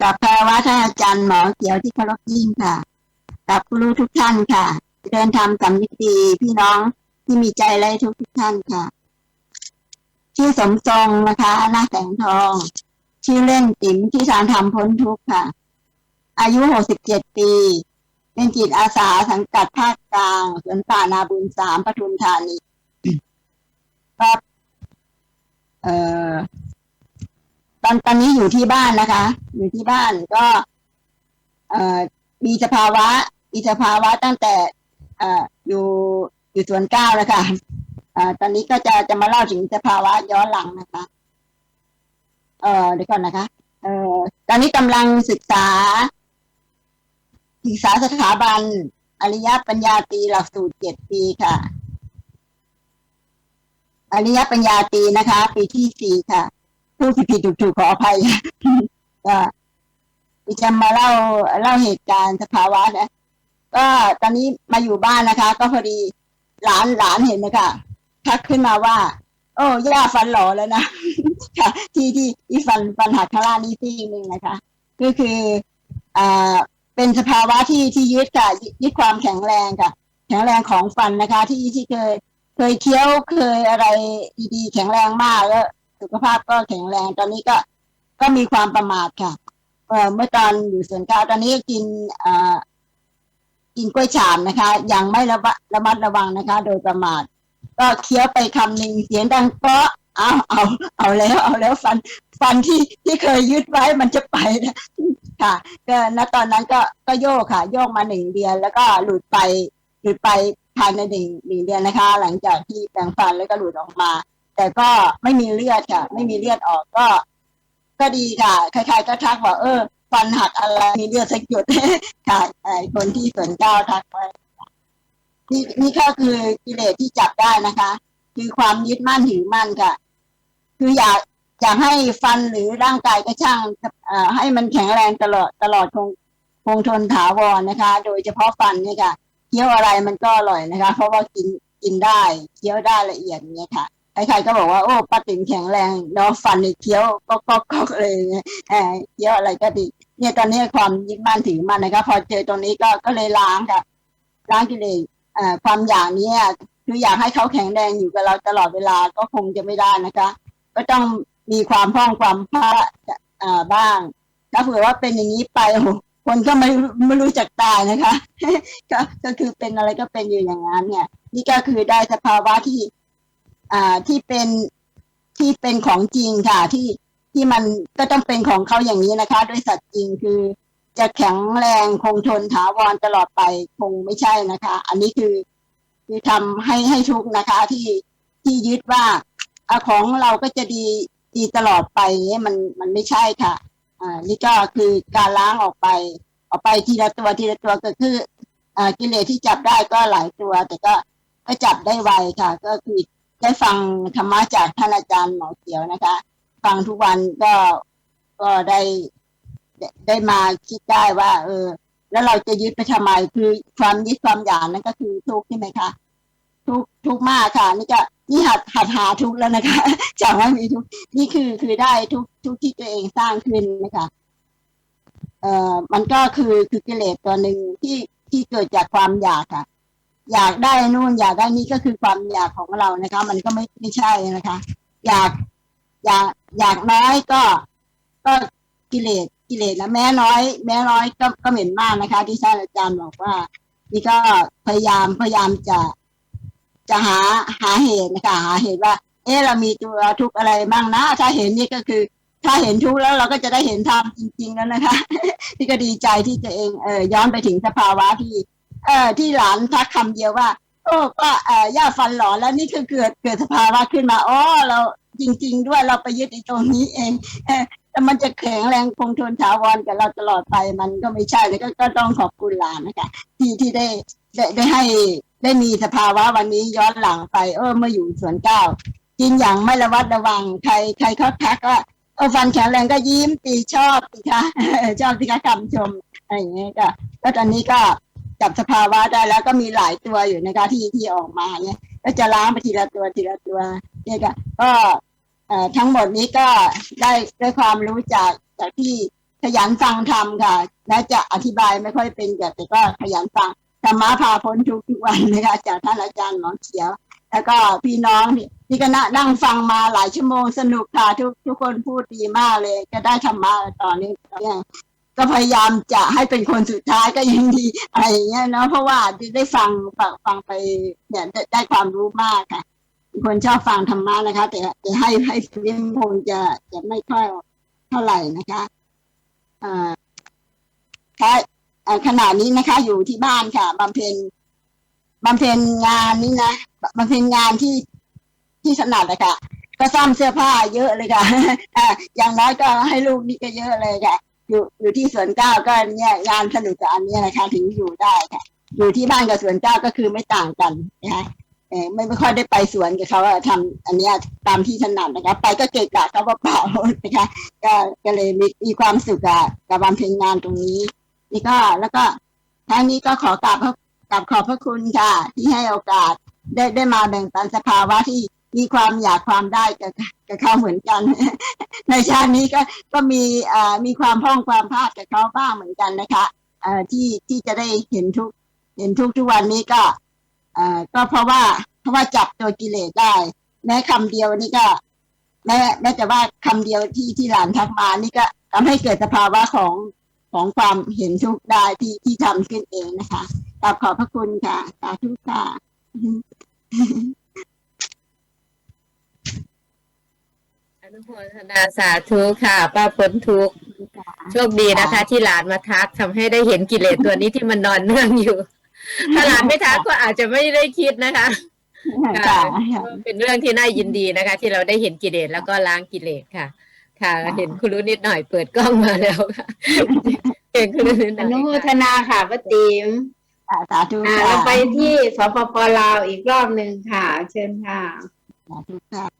กับแพรว่าท่านอาจารย์หมอเขียวที่เคารพยิ่งค่ะ กับผู้รู้ทุกท่านค่ะ เดินทำสำนึกดีพี่น้องที่มีใจไรทุกทุกท่านค่ะ ชื่อสมทรงนะคะหน้าแสงทอง ชื่อเล่นติ๋มที่ทางทำพ้นทุกค่ะ อายุหกสิบเจ็ดปี เป็นจิตอาสาสังกัดภาคกลางสวนป่านาบุญสามปทุมธานีครับเอ่อ อนตอนนี้อยู่ที่บ้านนะคะ อยู่ที่บ้านก็เอ่อมีสภาวะมีสภาวะตั้งแต่เอ่ออยู่อยู่ส่วนเก้าแล้วค่ะเอ่อตอนนี้ก็จะจะมาเล่าถึงสภาวะย้อนหลังนะคะ เอ่อเดี๋ยวก่อนนะคะ เอ่อตอนนี้กำลังศึกษา ศึกษาสถาบัน อริยปัญญาตรีหลักสูตรเจ็ดปีค่ะ อริยปัญญาตรีนะคะ ปีที่สี่ค่ะ พูดผิดๆถูกๆขออภัยก็จะมาเล่าเล่าเหตุการณ์สภาวะนะก็ตอนนี้มาอยู่บ้านนะคะ ก็พอดีหลานหลานเห็นนะคะทักขึ้นมาว่า โอ้ย่าฟันหล่อแล้วนะค่ะที่ที่ที่ฟันฟันหักข้างล่างนี่ที่หนึ่งนะคะก็คืออ่าเป็นสภาวะที่ที่ยึดค่ะยึดความแข็งแรงค่ะ แข็งแรงของฟันนะคะ ที่ที่เคย เคยเคี้ยวเคยอะไรดีๆแข็งแรงมากแล้ว สุขภาพก็แข็งแรง ตอนนี้ก็ก็มีความประมาทค่ะ เอ่อเมื่อตอนอยู่สวนข้าวตอนนี้กินเอ่อกินกล้วยฉาบนะคะ ยังไม่ระบระมัดระวังนะคะ โดยประมาท ก็เคี้ยวไปคำหนึ่งเสียงดังเปาะเอาเอาเอาแล้วเอาแล้วฟันฟันที่ที่เคยยึดไว้มันจะไปนะค่ะ ก็ณตอนนั้นก็ก็โยกค่ะ โยกมาหนึ่งเดือน แล้วก็หลุดไปหลุดไปภายในหนึ่งหนึ่งเดือนนะคะ หลังจากที่แปรงฟันแล้วก็หลุดออกมา แต่ก็ไม่มีเลือดค่ะ ไม่มีเลือดออกก็ ก็ดีค่ะ ใครๆก็ทักว่าเออฟันหักอะไรมีเลือดสักหยดค่ะไอคนที่สวนเก้าทักไว้นี่นี่ก็คือกิเลสที่จับได้นะคะ คือความยึดมั่นถือมั่นค่ะ คืออยากอยากให้ฟันหรือร่างกายก็ช่างให้มันแข็งแรงตลอดตลอดคงคงทนถาวรนะคะ โดยเฉพาะฟันเนี่ยค่ะเคี้ยวอะไรมันก็อร่อยนะคะ เพราะว่ากินกินได้เคี้ยวได้ละเอียดเนี่ยค่ะ ใครๆก็บอกว่าโอ้ป้าติ๋มแข็งแรงเนาะฟันในเคี้ยวก็ก็ก็เลยเอ่อเคี้ยวอะไรก็ดี เนี่ยตอนนี้ความยึดมั่นถือมั่นนะคะพอเจอตรงนี้ก็ก็เลยล้างค่ะล้างกิเลสเอ่อความอยากนี้คืออยากให้เขาแข็งแรงอยู่กับเราตลอดเวลาก็คงจะไม่ได้นะคะ ก็ต้องมีความพร่องความพลาดอ่าบ้าง ถ้าเผื่อว่าเป็นอย่างนี้ไปโอ้คนก็ไม่ไม่รู้จักตายนะคะ ก็ก็คือเป็นอะไรก็เป็นอยู่อย่างนั้นเนี่ย นี่ก็คือได้สภาวะที่ อ่าที่เป็นที่เป็นของจริงค่ะ ที่ที่มันก็ต้องเป็นของเขาอย่างนี้นะคะ ด้วยสัตว์จริงคือ จะแข็งแรงคงทนถาวรตลอดไปคงไม่ใช่นะคะ อันนี้คือคือทำให้ให้ทุกนะคะที่ที่ยึดว่าอของเราก็จะดีดีตลอดไปเนี่ยมันมันไม่ใช่ค่ะ อ่า นี่ก็คือการล้างออกไป ออกไปทีละตัวทีละตัวก็คือ อ่ากิเลสที่จับได้ก็หลายตัว แต่ก็ก็จับได้ไวค่ะ ก็คือ ได้ฟังธรรมะจากท่านอาจารย์หมอเขียวนะคะ ฟังทุกวันก็ก็ได้ได้มาคิดได้ว่า เออ แล้วเราจะยึดไปทำไมคือความยึดความอยากนั่นก็คือทุกข์ใช่ไหมคะทุกทุกมากค่ะ นี่ก็นี่หัดหัดหาทุกแล้วนะคะจากว่ามีทุกนี่คือคือได้ทุกทุกที่ตัวเองสร้างขึ้นนะคะเอ่อมันก็คือคือกิเลสตัวหนึ่งที่ที่เกิดจากความอยากค่ะ อยากได้นู่นอยากได้นี่ก็คือความอยากของเรานะคะ มันก็ไม่ไม่ใช่นะคะ อยากอยากอยากน้อยก็ ก็กิเลสกิเลสนะแม้น้อย แม้น้อยก็ก็เหม็นมากนะคะ ที่ท่านอาจารย์บอกว่า นี่ก็พยายามพยายามจะจะหาหาเหตุนะคะ หาเหตุว่า เออเรามีตัวทุกข์อะไรบ้างนะ ถ้าเห็นนี่ก็คือ ถ้าเห็นทุกข์แล้วเราก็จะได้เห็นธรรมจริงๆแล้วนะคะ ที่ก็ดีใจที่ตัวเองเออย้อนไปถึงสภาวะที่ เออที่หลานทักคำเดียวว่าโอ้ก็เอ่อย่าฟันหลอนแล้วนี่คือเกิดเกิดสภาวะขึ้นมาอ๋อเราจริง ๆ ด้วยเราไปยึดในตรงนี้เองเออแต่มันจะแข็งแรงคงทนถาวรกับเราตลอดไปมันก็ไม่ใช่แล้วก็ก็ต้องขอบคุณหลานนะคะที่ที่ได้ได้ได้ให้ได้มีสภาวะวันนี้ย้อนหลังไป เออเมื่ออยู่สวนเก้ากินอย่างไม่ระวัดระวังใครใครเขาทักว่าเออฟันแข็งแรงก็ยิ้มตีชอบสิคะชอบสิคะคำชมอะไรอย่างเงี้ยก็ตอนนี้ก็ จับสภาวะได้แล้วก็มีหลายตัวอยู่นะคะที่ที่ออกมาเนี่ยก็จะล้างไปทีละตัวทีละตัวเนี่ยก็ก็ทั้งหมดนี้ก็ได้ได้ความรู้จากจากที่ขยันฟังธรรมค่ะและจะอธิบายไม่ค่อยเป็นแต่ก็ขยันฟังธรรมะพาพ้นทุกทุกวันนะคะจากท่านอาจารย์หมอเขียว แล้วก็พี่น้องที่ที่ก็นั่งฟังมาหลายชั่วโมงสนุกค่ะทุกทุกคนพูดดีมากเลย ก็ได้ธรรมะตอนนี้เนี่ย ก็พยายามจะให้เป็นคนสุดท้ายก็ยังดีอะไรอย่างเงี้ยเนาะเพราะว่าได้ฟังฟังฟังไปเนี่ยได้ได้ความรู้มากค่ะคนชอบฟังธรรมะนะคะ แต่แต่ให้ให้เรียนคงจะจะไม่ค่อยเท่าไหร่นะคะอ่าค่ะอ่ขณะนี้นะคะ อยู่ที่บ้านค่ะบำเพ็ญบำเพ็ญงานนี้นะบำเพ็ญงานที่ที่ถนัดเลยค่ะก็ซ่อมเสื้อผ้าเยอะเลยค่ะอ่าอย่างน้อยก็ให้ลูกนี่ก็เยอะเลยค่ะ อยู่อยู่ที่สวนเก้าก็เนี่ยงานสนุกกับอันนี้นะคะถึงอยู่ได้ค่ะ อยู่ที่บ้านกับสวนเก้าก็คือไม่ต่างกันนะคะเออไม่ไม่ค่อยได้ไปสวนกับเขาอะทำอันนี้ตามที่ถนัดนะคะไปก็เกะกะเขาเปล่าๆนะคะก็ก็เลยมีมีความสุขกับกับบำเพ็ญงานตรงนี้นี่ก็แล้วก็ทั้งนี้ก็ขอกราบพระกราบขอบพระคุณค่ะ ที่ให้โอกาสได้ได้มาแบ่งปันสภาวะที่ มีความอยากความได้กับกับเขาเหมือนกัน ในชาตินี้ก็ก็มีอ่อมีความพ้องความพลาดกับเขาบ้างเหมือนกันนะคะอ่อที่ที่จะได้เห็นทุกเห็นทุกทุกวันนี้ก็อ่อก็เพราะว่าเพราะว่าจับตัวกิเลสได้ แม้คำเดียวนี่ก็แม้แม้แต่ว่าคำเดียวที่ที่หลานทักมานี่ก็ทำให้เกิดสภาวะของของความเห็นทุกได้ที่ที่ทำขึ้นเองนะคะกราบขอบพระคุณค่ะสาธุค่ะ อนุโมทนาสาธุค่ะ ป้าพ้นทุกข์โชคดีนะคะ ที่หลานมาทักทำให้ได้เห็นกิเลสตัวนี้ที่มันนอนเนื่องอยู่ ถ้าหลานไม่ทักก็อาจจะไม่ได้คิดนะคะค่ะก็เป็นเรื่องที่น่ายินดีนะคะ ที่เราได้เห็นกิเลสแล้วก็ล้างกิเลสค่ะ ค่ะ เห็นคุณรู้นิดหน่อยเปิดกล้องมาแล้วค่ะเห็นคุณรู้นิดหอน่อยนุโมทนาค่ะป้าติ๋มค่ะสาธุอ่าค่ะเราไปที่สปปลาวอีกรอบหนึ่งค่ะ เชิญค่ะสาธุค่ะ